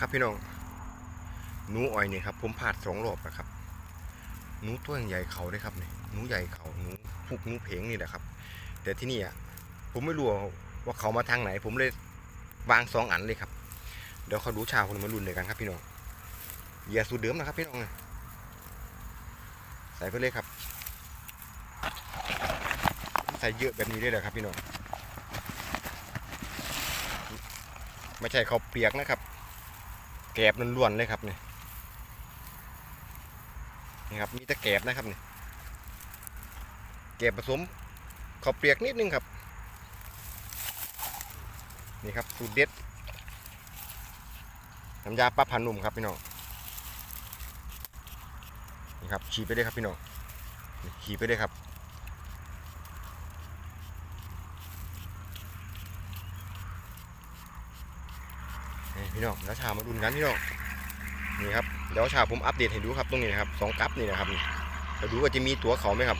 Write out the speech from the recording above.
ครับพี่น้องหนูอ้อยนี่ครับผมผ่าดสองรอบนะครับหนูตัวใหญ่เขาเลยครับนี่หนูใหญ่เขาหนูพุกหนูเพงนี่แหละครับ แต่ที่นี่อะผมไม่รู้ว่าเขามาทางไหน ผมเลยวางสองอันเลยครับเดี๋ยวเขาดูชาวคนมาลุ้นเลยกันครับพี่น้องอย่าสูดเดิมนะครับพี่น้องใส่ไปเลยครับใส่เยอะแบบนี้ได้เลยครับพี่น้องไม่ใช่เขาเปียกนะครับ แกบล้วนๆเลยครับเนี่ยนี่ครับมีแต่แกบนะครับเนี่ยแกบผสมข้าเปียกนิดนึงครับ นี่ครับสูตรเด็ดน้ำยาปลาพันนุ่มครับพี่น้องนี่ครับฉีดไปเลยครับพี่น้องนี่ฉีดไปเลยครับ พี่น้องแล้วชามาดุนกันพี่น้องนี่ครับเดี๋ยวชาผมอัปเดตให้ดูครับตรงนี้นะครับสองกัปนี่นะครับจะดูว่าจะมีตัวเขาไหมครับ